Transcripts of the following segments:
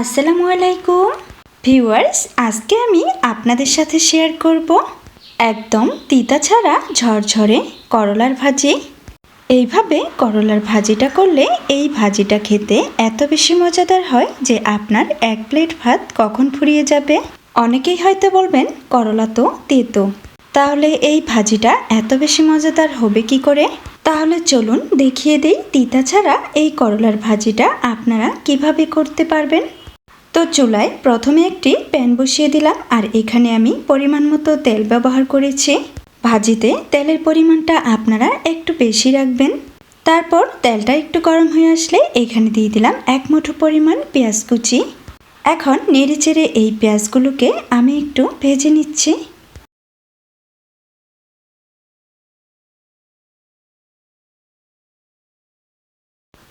আসসালামু আলাইকুম। ভিউয়ার্স, আজকে আমি আপনাদের সাথে শেয়ার করব একদম তিতা ছাড়া ঝরঝরে করলার ভাজি। এইভাবে করলার ভাজিটা করলে এই ভাজিটা খেতে এত বেশি মজাদার হয় যে আপনার এক প্লেট ভাত কখন ফুরিয়ে যাবে। অনেকেই হয়তো বলবেন, করলা তো তেতো। তাহলে এই ভাজিটা এত বেশি মজাদার হবে কি করে? তাহলে চলুন দেখিয়ে দিই তিতা ছাড়া এই করলার ভাজিটা আপনারা কীভাবে করতে পারবেন। তো চুলায় প্রথমে একটি প্যান বসিয়ে দিলাম, আর এখানে আমি পরিমাণ মতো তেল ব্যবহার করেছি। ভাজিতে তেলের পরিমাণটা আপনারা একটু বেশি রাখবেন। তারপর তেলটা একটু গরম হয়ে আসলে এখানে দিয়ে দিলাম এক মুঠো পরিমাণ পেঁয়াজ কুচি। এখন নেড়ে চেড়ে এই পেঁয়াজগুলোকে আমি একটু ভেজে নিচ্ছি।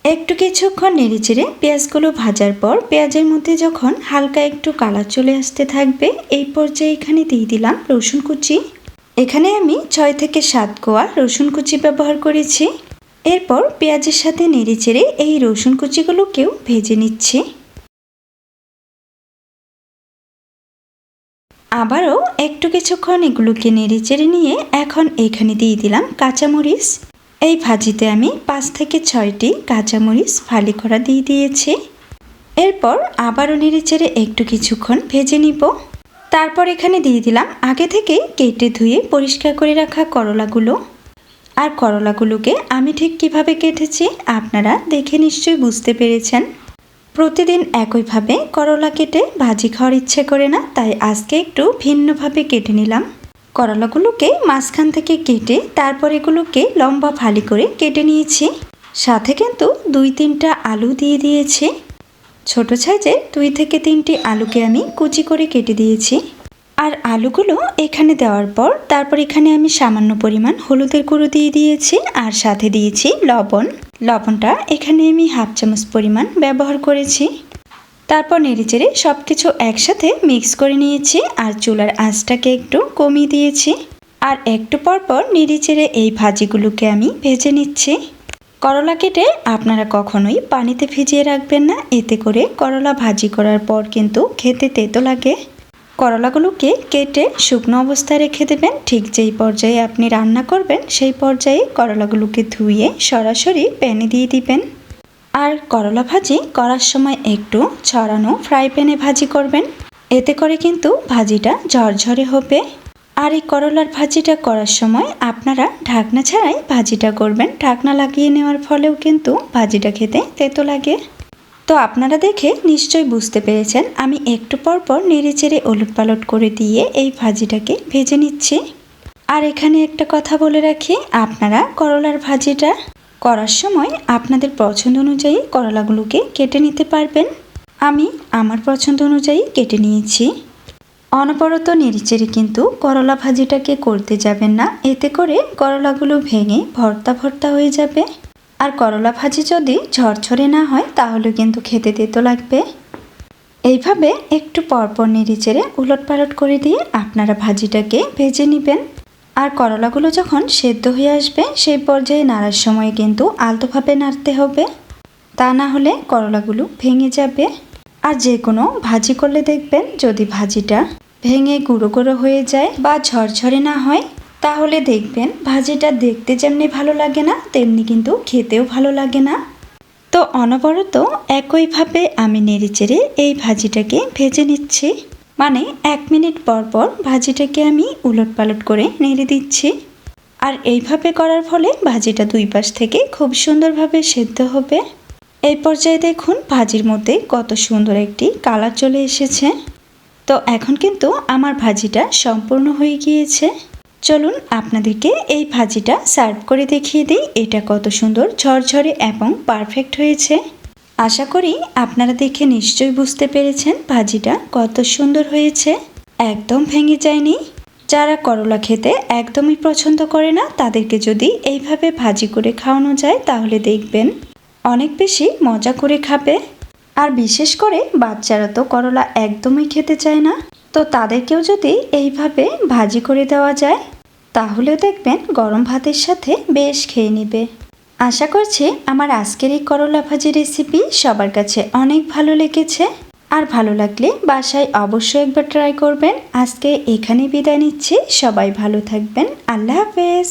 একটু কিছুক্ষণ নেড়েচেড়ে পেঁয়াজগুলো ভাজার পর পেঁয়াজের মধ্যে যখন হালকা একটু কালার চলে আসতে থাকবে, এই পর্যায়ে এখানে দিয়ে দিলাম রসুন কুচি। এখানে আমি ছয় থেকে সাত কোয়া রসুন কুচি ব্যবহার করেছি। এরপর পেঁয়াজের সাথে নেড়েচেড়ে এই রসুন কুচিগুলোকেও ভেজে নিচ্ছি। আবারও একটু কিছুক্ষণ এগুলোকে নেড়ে নেড়েচেড়ে নিয়ে এখন এখানে দিয়ে দিলাম কাঁচামরিচ। এই ভাজিতে আমি পাঁচ থেকে ছয়টি কাঁচামরিচ ফালি করা দিয়ে দিয়েছি। এরপর আবারও নেড়ে চেড়ে একটু কিছুক্ষণ ভেজে নিব। তারপর এখানে দিয়ে দিলাম আগে থেকে কেটে ধুয়ে পরিষ্কার করে রাখা করলাগুলো। আর করলাগুলোকে আমি ঠিক কীভাবে কেটেছি আপনারা দেখে নিশ্চয়ই বুঝতে পেরেছেন। প্রতিদিন একইভাবে করলা কেটে ভাজি খাওয়ার ইচ্ছে করে না, তাই আজকে একটু ভিন্নভাবে কেটে নিলাম। করলাগুলোকে মাঝখান থেকে কেটে তারপর এগুলোকে লম্বা ফালি করে কেটে নিয়েছি। সাথে কিন্তু দুই তিনটা আলু দিয়ে দিয়েছি। ছোট সাইজে দুই থেকে তিনটি আলুকে আমি কুচি করে কেটে দিয়েছি। আর আলুগুলো এখানে দেওয়ার পর তারপর এখানে আমি সামান্য পরিমাণ হলুদের গুঁড়ো দিয়ে দিয়েছি আর সাথে দিয়েছি লবণ। লবণটা এখানে আমি হাফ চামচ পরিমাণ ব্যবহার করেছি। তারপর নেড়েচেড়ে সব কিছু একসাথে মিক্স করে নিয়েছি আর চুলার আঁচটাকে একটু কমিয়ে দিয়েছি। আর একটু পর পর নেড়েচেড়ে এই ভাজিগুলোকে আমি ভেজে নিচ্ছি। করলা কেটে আপনারা কখনোই পানিতে ভিজিয়ে রাখবেন না, এতে করে করলা ভাজি করার পর কিন্তু খেতে তেতো লাগে। করলাগুলোকে কেটে শুকনো অবস্থায় রেখে দেবেন, ঠিক যেই পর্যায়ে আপনি রান্না করবেন সেই পর্যায়ে করলাগুলোকে ধুয়ে সরাসরি প্যানে দিয়ে দিবেন। আর করলা ভাজি করার সময় একটু ছড়ানো ফ্রাই প্যানে ভাজি করবেন। এতে করে কিন্তু ভাজিটা ঝরঝরে হবে। আর এই করলার ভাজিটা করার সময় আপনারা ঢাকনা ছাড়াই ভাজিটা করবেন। ঢাকনা লাগিয়ে নেওয়ার ফলেও কিন্তু ভাজিটা খেতে তেতো লাগে। তো আপনারা দেখে নিশ্চয় বুঝতে পেরেছেন, আমি একটু পর পর নেড়ে চেড়ে ওলট পালট করে দিয়ে এই ভাজিটাকে ভেজে নিচ্ছি। আর এখানে একটা কথা বলে রাখি, আপনারা করলার ভাজিটা করার সময় আপনাদের পছন্দ অনুযায়ী করলাগুলোকে কেটে নিতে পারবেন। আমি আমার পছন্দ অনুযায়ী কেটে নিয়েছি। অনবরত নেড়েচেড়ে কিন্তু করলা ভাজিটাকে করতে যাবেন না। এতে করে করলাগুলো ভেঙে ভর্তা ভর্তা হয়ে যাবে। আর করলা ভাজি যদি ঝরঝরে না হয়, তাহলে কিন্তু খেতে তেতো লাগবে। এইভাবে একটু পরপর নেড়েচেড়ে উলট পালট করে দিয়ে আপনারা ভাজিটাকে ভেজে নেবেন। আর করলাগুলো যখন সেদ্ধ হয়ে আসবে, সেই পর্যায়ে নাড়ার সময় কিন্তু আলতোভাবে নাড়তে হবে। তা না হলে করলাগুলো ভেঙে যাবে। আর যে কোনো ভাজি করলে দেখবেন যদি ভাজিটা ভেঙে গুঁড়ো গুঁড়ো হয়ে যায় বা ঝরঝরে না হয়, তাহলে দেখবেন ভাজিটা দেখতে যেমনি ভালো লাগে না, তেমনি কিন্তু খেতেও ভালো লাগে না। তো অনবরত একইভাবে আমি নেড়েচেড়ে এই ভাজিটাকে ভেজে নিচ্ছি। মানে এক মিনিট পর পর ভাজিটাকে আমি উলট পালট করে নেড়ে দিচ্ছি। আর এইভাবে করার ফলে ভাজিটা দুই পাশ থেকে খুব সুন্দরভাবে সেদ্ধ হবে। এই পর্যায়ে দেখুন ভাজির মধ্যে কত সুন্দর একটি কালার চলে এসেছে। তো এখন কিন্তু আমার ভাজিটা সম্পূর্ণ হয়ে গিয়েছে। চলুন আপনাদেরকে এই ভাজিটা সার্ভ করে দেখিয়ে দিই। এটা কত সুন্দর ঝরঝরে এবং পারফেক্ট হয়েছে। আশা করি আপনারা দেখে নিশ্চয়ই বুঝতে পেরেছেন ভাজিটা কত সুন্দর হয়েছে। একদম ভেঙে যায়নি। যারা করলা খেতে একদমই পছন্দ করে না, তাদেরকে যদি এইভাবে ভাজি করে খাওয়ানো যায়, তাহলে দেখবেন অনেক বেশি মজা করে খাবে। আর বিশেষ করে বাচ্চারা তো করলা একদমই খেতে চায় না। তো তাদেরকেও যদি এইভাবে ভাজি করে দেওয়া যায় তাহলে দেখবেন গরম ভাতের সাথে বেশ খেয়ে নেবে। আশা করছি আমার আজকের এই করলা ভাজি রেসিপি সবার কাছে অনেক ভালো লেগেছে। আর ভালো লাগলে বাসায় অবশ্যই একবার ট্রাই করবেন। আজকে এখানে বিদায় নিচ্ছি। সবাই ভালো থাকবেন। আল্লাহ হাফেজ।